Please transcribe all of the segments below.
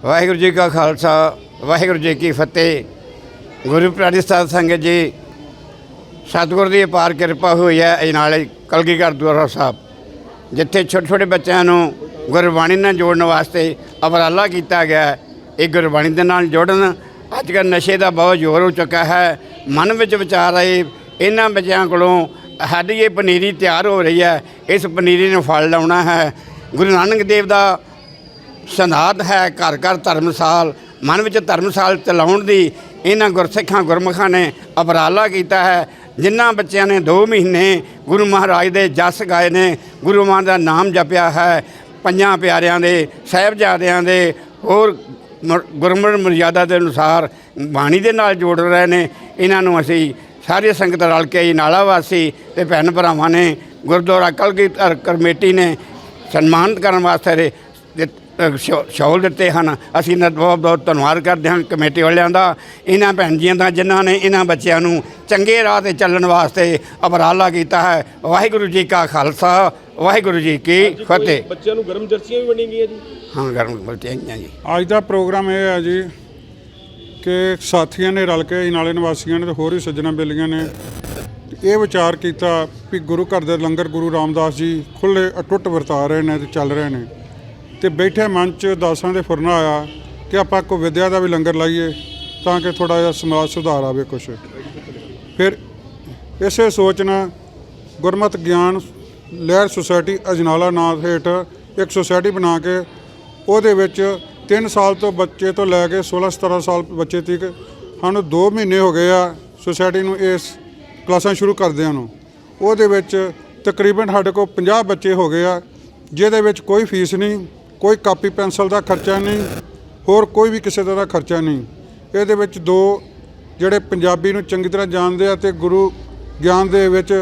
ਵਾਹਿਗੁਰੂ ਜੀ ਕਾ ਖਾਲਸਾ, ਵਾਹਿਗੁਰੂ ਜੀ ਕੀ ਫਤਿਹ। ਗੁਰੂ ਪਿਆਰੀ ਸਾਧ ਸੰਗਤ ਜੀ, ਸਤਿਗੁਰ ਦੀ ਅਪਾਰ ਕਿਰਪਾ ਹੋਈ ਹੈ ਇਹ ਨਾਲੇ ਕਲਗੀਧਰ ਦੁਆਰਾ ਸਾਹਿਬ, ਜਿੱਥੇ ਛੋਟੇ ਛੋਟੇ ਬੱਚਿਆਂ ਨੂੰ ਗੁਰਬਾਣੀ ਨਾਲ ਜੋੜਨ ਵਾਸਤੇ ਉਪਰਾਲਾ ਕੀਤਾ ਗਿਆ ਇਹ ਗੁਰਬਾਣੀ ਦੇ ਨਾਲ ਜੋੜਨ ਅੱਜ ਕੱਲ੍ਹ ਨਸ਼ੇ ਦਾ ਬਹੁਤ ਜ਼ੋਰ ਹੋ ਚੁੱਕਾ ਹੈ। ਮਨ ਵਿੱਚ ਵਿਚਾਰ ਆਏ, ਇਹਨਾਂ ਬੱਚਿਆਂ ਕੋਲੋਂ ਸਾਡੀ ਇਹ ਪਨੀਰੀ ਤਿਆਰ ਹੋ ਰਹੀ ਹੈ, ਇਸ ਪਨੀਰੀ ਨੂੰ ਫਲ ਲਾਉਣਾ ਹੈ। ਗੁਰੂ ਨਾਨਕ ਦੇਵ ਦਾ ਸਿਧਾਂਤ ਹੈ ਘਰ ਘਰ ਧਰਮਸਾਲ, ਮਨ ਵਿੱਚ ਧਰਮਸਾਲ ਚਲਾਉਣ ਦੀ, ਇਹਨਾਂ ਗੁਰਸਿੱਖਾਂ ਗੁਰਮੁਖਾਂ ਨੇ ਉਪਰਾਲਾ ਕੀਤਾ ਹੈ, ਜਿਨ੍ਹਾਂ ਬੱਚਿਆਂ ਨੇ 2 ਮਹੀਨੇ ਗੁਰੂ ਮਹਾਰਾਜ ਦੇ ਜਸ ਗਾਏ ਨੇ, ਗੁਰੂ ਮਾਨ ਦਾ ਨਾਮ ਜਪਿਆ ਹੈ, ਪੰਜਾਂ ਪਿਆਰਿਆਂ ਦੇ, ਸਾਹਿਬਜ਼ਾਦਿਆਂ ਦੇ, ਹੋਰ ਮ- ਗੁਰਮਤਿ ਮਰਜ਼ਾਦਾ ਦੇ ਅਨੁਸਾਰ ਬਾਣੀ ਦੇ ਨਾਲ ਜੋੜ ਰਹੇ ਨੇ, ਇਹਨਾਂ ਨੂੰ ਅਸੀਂ ਸਾਰੀ ਸੰਗਤ ਰਲ ਕੇ ਨਾਲਾ ਵਾਸੀ ਤੇ ਭੈਣ ਭਰਾਵਾਂ ਨੇ, ਗੁਰਦੁਆਰਾ ਕਲਗੀਧਰ ਕਮੇਟੀ ਨੇ ਸਨਮਾਨਿਤ ਕਰਨ ਵਾਸਤੇ ਸ਼ੌਲ ਦਿੱਤੇ ਹਨ। ਅਸੀਂ ਇਹਨਾਂ ਦਾ ਬਹੁਤ ਬਹੁਤ ਧੰਨਵਾਦ ਕਰਦੇ ਹਾਂ ਕਮੇਟੀ ਵਾਲਿਆਂ ਦਾ ਇਹਨਾਂ ਭੈਣ ਜੀਆਂ ਦਾ ਜਿਨ੍ਹਾਂ ਨੇ ਇਹਨਾਂ ਬੱਚਿਆਂ ਨੂੰ ਚੰਗੇ ਰਾਹ ਤੇ ਚੱਲਣ ਵਾਸਤੇ ਉਪਰਾਲਾ ਕੀਤਾ ਹੈ। ਵਾਹਿਗੁਰੂ ਜੀ ਕਾ ਖਾਲਸਾ ਵਾਹਿਗੁਰੂ ਜੀ ਕੀ ਫਤਿਹ। ਬੱਚਿਆਂ ਨੂੰ ਗਰਮ ਜਰਸੀਆਂ ਵੀ ਵੰਡੀਆਂ ਗਈਆਂ ਜੀ? ਹਾਂ ਗਰਮ ਜੀ। ਅੱਜ ਦਾ ਪ੍ਰੋਗਰਾਮ ਇਹ ਹੈ ਜੀ ਕਿ ਸਾਥੀਆਂ ਨੇ ਰਲ ਕੇ ਨਾਲੇ ਨਿਵਾਸੀਆਂ ਨੇ ਤੇ ਹੋਰ ਵੀ ਸੱਜਣਾ ਬੇਲੀਆਂ ਨੇ ਇਹ ਵਿਚਾਰ ਕੀਤਾ ਵੀ ਗੁਰੂ ਘਰ ਦੇ ਲੰਗਰ ਗੁਰੂ ਰਾਮਦਾਸ ਜੀ ਖੁੱਲੇ ਅਟੁੱਟ ਵਰਤਾ ਰਹੇ ਨੇ ਤੇ ਚੱਲ ਰਹੇ ਨੇ। ਤੇ ਬੈਠੇ ਮਨ ਚ ਦਾਸਾਂ ਦੇ ਫੁਰਨਾ ਆਇਆ ਕਿ ਆਪਾਂ ਕੋ ਵਿਦਿਆ ਦਾ ਵੀ ਲੰਗਰ ਲਾਈਏ ਤਾਂ ਕਿ ਥੋੜਾ ਜਿਹਾ ਸਮਾਜ ਸੁਧਾਰ ਆਵੇ ਕੁਛ। ਫਿਰ ਇਸੇ ਸੋਚ ਨਾਲ ਗੁਰਮਤ ਗਿਆਨ ਲਹਿਰ ਸੁਸਾਇਟੀ ਅਜਨਾਲਾ ਨਾਂ ਹੇਠ ਇੱਕ ਸੁਸਾਇਟੀ ਬਣਾ ਕੇ ਉਹਦੇ ਵਿੱਚ 3 ਸਾਲ ਤੋਂ ਬੱਚੇ ਤੋਂ ਲੈ ਕੇ 16 17 ਸਾਲ ਬੱਚੇ ਤੱਕ ਸਾਨੂੰ 2 ਮਹੀਨੇ ਹੋ ਗਏ ਆ ਸੁਸਾਇਟੀ ਨੂੰ ਇਸ ਕਲਾਸਾਂ ਸ਼ੁਰੂ ਕਰਦਿਆਂ ਨੂੰ। ਉਹਦੇ ਵਿੱਚ ਤਕਰੀਬਨ ਸਾਡੇ ਕੋਲ 50 ਬੱਚੇ ਹੋ ਗਏ ਆ, ਜਿਹਦੇ ਵਿੱਚ ਕੋਈ ਫੀਸ ਨਹੀਂ ਕੋਈ ਕਾਪੀ ਪੈਨਸਲ ਦਾ ਖਰਚਾ ਨਹੀਂ, ਹੋਰ ਕੋਈ ਵੀ ਕਿਸੇ ਤਰ੍ਹਾਂ ਦਾ ਖਰਚਾ ਨਹੀਂ। ਇਹਦੇ ਵਿੱਚ ਦੋ ਜਿਹੜੇ ਪੰਜਾਬੀ ਨੂੰ ਚੰਗੀ ਤਰ੍ਹਾਂ ਜਾਣਦੇ ਆ ਤੇ ਗੁਰੂ ਗਿਆਨ ਦੇ ਵਿੱਚ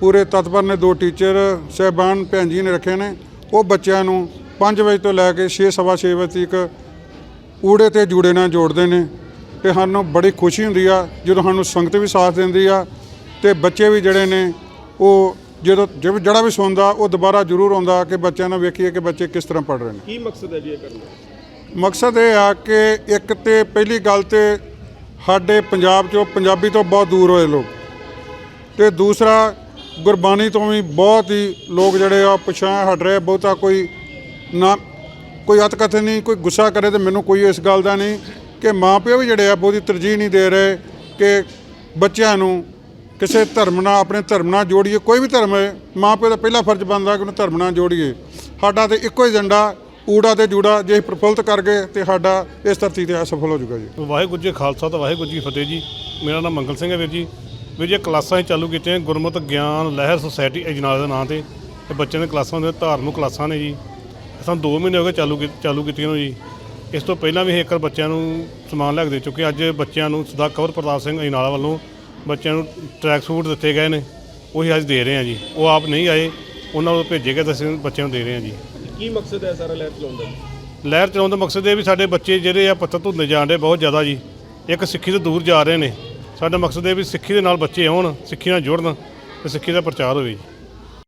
ਪੂਰੇ ਤਤਪਰ ਨੇ ਦੋ ਟੀਚਰ, ਸਹਿਬਾਨ ਭੈਣ ਜੀ ਨੇ ਰੱਖੇ ਨੇ, ਉਹ ਬੱਚਿਆਂ ਨੂੰ 5 ਵਜੇ ਤੋਂ ਲੈ ਕੇ 6 ਸਵਾ ਛੇ ਵਜੇ ਤੱਕ ਊੜੇ ਤੇ ਜੂੜੇ ਨਾਲ ਜੋੜਦੇ ਨੇ ਤੇ ਸਾਨੂੰ ਬੜੀ ਖੁਸ਼ੀ ਹੁੰਦੀ ਆ ਜਦੋਂ ਸਾਨੂੰ ਸੰਗਤ ਵੀ ਸਾਥ ਦਿੰਦੀ ਆ ਤੇ ਬੱਚੇ ਵੀ ਜਿਹੜੇ ਨੇ ਉਹ ਜਦੋਂ ਜਿਹ- ਜਿਹੜਾ ਵੀ ਸੁਣਦਾ ਉਹ ਦੁਬਾਰਾ ਜ਼ਰੂਰ ਆਉਂਦਾ ਕਿ ਬੱਚਿਆਂ ਨੂੰ ਵੇਖੀਏ ਕਿ ਬੱਚੇ ਕਿਸ ਤਰ੍ਹਾਂ ਪੜ ਰਹੇ ਨੇ। ਕੀ ਮਕਸਦ ਹੈ ਜੀ ਇਹ ਕਰਨ ਦਾ? ਮਕਸਦ ਇਹ ਆ ਕਿ ਇੱਕ ਤੇ ਪਹਿਲੀ ਗੱਲ ਤੇ ਸਾਡੇ ਪੰਜਾਬ 'ਚੋਂ ਪੰਜਾਬੀ ਤੋਂ ਬਹੁਤ ਦੂਰ ਹੋਏ ਲੋਕ। ਤੇ ਦੂਸਰਾ ਗੁਰਬਾਣੀ ਤੋਂ ਵੀ ਬਹੁਤ ਹੀ ਲੋਕ ਜਿਹੜੇ ਆ ਪਛਾਣ ਹਟ ਰਹੇ ਬਹੁਤਾ ਕੋਈ ਨਾ ਕੋਈ ਅਤ ਕਥਨ ਨਹੀਂ ਕੋਈ ਗੁੱਸਾ ਕਰੇ ਤੇ ਮੈਨੂੰ ਕੋਈ ਇਸ ਗੱਲ ਦਾ ਨਹੀਂ ਕਿ ਮਾਪਿਓ ਵੀ ਜਿਹੜੇ ਆ ਬਹੁਤੀ ਤਰਜੀਹ ਨਹੀਂ ਦੇ ਰਹੇ ਕਿ ਬੱਚਿਆਂ ਨੂੰ ਕਿਸੇ ਧਰਮ ਨਾਲ, ਆਪਣੇ ਧਰਮ ਨਾਲ ਜੋੜੀਏ, ਕੋਈ ਵੀ ਧਰਮ ਹੈ ਮਾਪਿਓ ਦਾ ਪਹਿਲਾ ਫਰਜ਼ ਬਣਦਾ ਕਿ ਉਹਨੂੰ ਧਰਮ ਨਾਲ ਜੋੜੀਏ। ਸਾਡਾ ਤੇ ਇੱਕੋ ਹੀ ਏਜੰਡਾ, ਊੜਾ ਤੇ ਜੂੜਾ, ਜੇ ਅਸੀਂ ਪ੍ਰਫੁੱਲਤ ਕਰ ਗਏ ਤੇ ਸਾਡਾ ਇਸ ਧਰਤੀ ਤੇ ਅਸਫਲ ਹੋ ਜਾਊਗਾ ਜੀ। ਵਾਹਿਗੁਰੂ ਜੀ ਖਾਲਸਾ ਤੇ ਵਾਹਿਗੁਰੂ ਜੀ ਫਤਿਹ ਜੀ। ਮੇਰਾ ਨਾਮ ਮੰਗਲ ਸਿੰਘ ਹੈ ਵੀਰ ਜੀ। ਵੀਰ ਜੀ ਕਲਾਸਾਂ ਹੀ ਚਾਲੂ ਕੀਤੀਆਂ, ਗੁਰਮਤਿ ਗਿਆਨ, ਲਹਿਰ ਸੁਸਾਇਟੀ ਅਜਨਾਲ ਦੇ ਨਾਂ ਤੇ। ਤੇ ਬੱਚਿਆਂ ਦੇ ਕਲਾਸਾਂ ਦੇ ਧਾਰਮਿਕ ਕਲਾਸਾਂ ਨੇ ਜੀ। ਸਾਨੂੰ 2 ਮਹੀਨੇ ਹੋ ਗਏ ਚਾਲੂ ਕੀ- ਚਾਲੂ ਕੀਤੀਆਂ ਨੂੰ ਜੀ। ਇਸ ਤੋਂ ਪਹਿਲਾਂ ਵੀ ਅਸੀਂ ਇੱਕ ਬੱਚਿਆਂ ਨੂੰ ਸਮਾਨ ਲੈ ਕੇ ਦੇ ਚੁੱਕੇ ਅੱਜ ਬੱਚਿਆਂ ਨੂੰ ਸਦਾ ਕਵਰ ਪ੍ਰਤਾਪ ਸਿੰਘ ਅਜਨਾਲਾ ਵੱਲੋਂ ਬੱਚਿਆਂ ਨੂੰ ਟਰੈਕ ਸੂਟ ਦਿੱਤੇ ਗਏ ਨੇ ਉਹੀ ਅੱਜ ਦੇ ਰਹੇ ਹਾਂ ਜੀ। ਉਹ ਆਪ ਨਹੀਂ ਆਏ ਉਹਨਾਂ ਨੂੰ ਭੇਜੇ ਗਏ ਤਾਂ ਅਸੀਂ ਬੱਚਿਆਂ ਨੂੰ ਦੇ ਰਹੇ ਹਾਂ ਜੀ। ਕੀ ਮਕਸਦ ਹੈ ਸਾਰਾ ਲਹਿਰ ਚਲਾਉਣ ਦਾ ਲਹਿਰ ਚਲਾਉਣ ਦਾ ਮਕਸਦ ਇਹ ਵੀ ਸਾਡੇ ਬੱਚੇ ਜਿਹੜੇ ਆ ਪੱਤਰ ਧੁੰਦੇ ਜਾਣ ਦੇ ਬਹੁਤ ਜ਼ਿਆਦਾ ਜੀ। ਇੱਕ ਸਿੱਖੀ ਤੋਂ ਦੂਰ ਜਾ ਰਹੇ ਨੇ। ਸਾਡਾ ਮਕਸਦ ਇਹ ਵੀ ਸਿੱਖੀ ਦੇ ਨਾਲ ਬੱਚੇ ਆਉਣ ਸਿੱਖੀ ਨਾਲ ਜੁੜਨ ਤੇ ਸਿੱਖੀ ਦਾ ਪ੍ਰਚਾਰ ਹੋਵੇ ਜੀ।